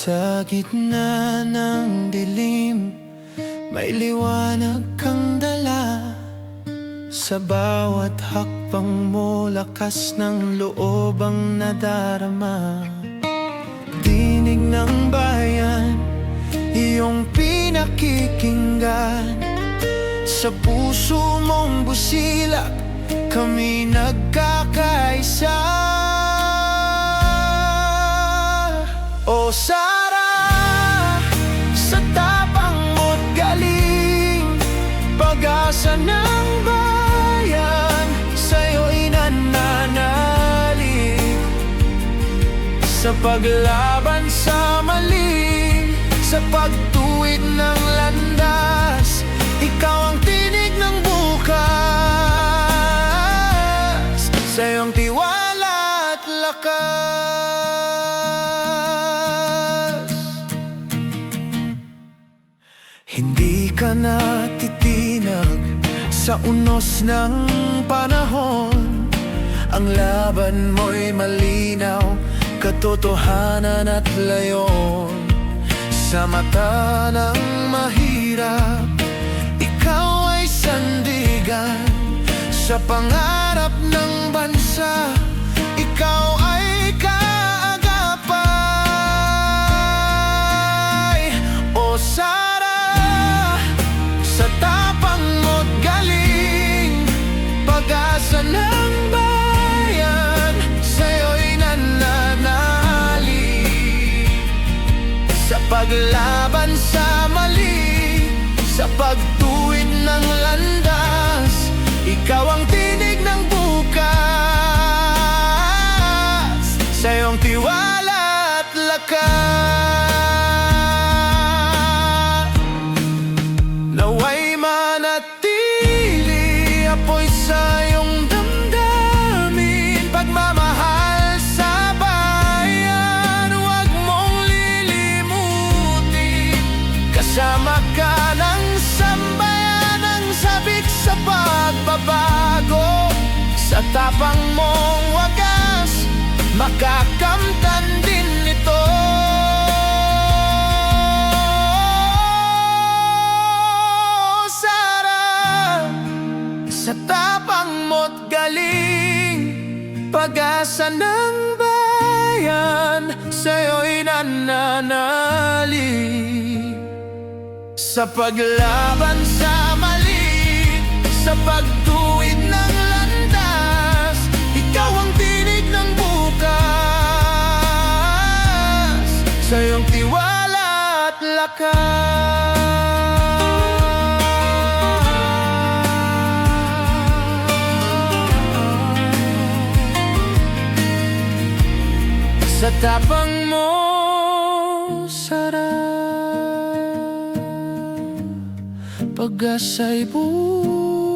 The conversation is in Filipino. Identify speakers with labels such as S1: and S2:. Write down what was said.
S1: Sa gitna ng dilim May liwanag kang dala. Sa bawat hakbang mo Lakas ng loob ang nadarama. Dinig ng bayan Iyong pinakikinggan. Sa puso mong busilak Kami nagkakaisa O Sara Sa tapang mo't galing Pag-asa ng bayan Sa'yo'y nananalig sa paglaban sa mali Sa pagtuwid ng landas Ikaw ang tinig ng bukas. Sa iyong tiwala at lakas Hindi ka natitinag sa unos ng panahon. Ang laban mo'y malinaw, katotohanan at layon. Sa mata ng mahirap, ikaw ay sandigan. Sa pangarap ng bansa, ikaw Pag-asa ng bayan Sa'yo'y nananalig Sa paglaban sa mali Sa pagtuwid ng landas Ikaw ang tinig ng bukas. Sa iyong tiwala at lakas. Naway manatili Apoy sa iyong pagbabago Sa tapang mong wagas Makakamtan din ito. Sara Sa tapang mo't galing Pag-asa ng bayan Sa'yo'y nananalig Sa paglaban sa bukas Sa iyong tiwala at lakas. Sa tapang mo, Sara Pag-asa'y buhay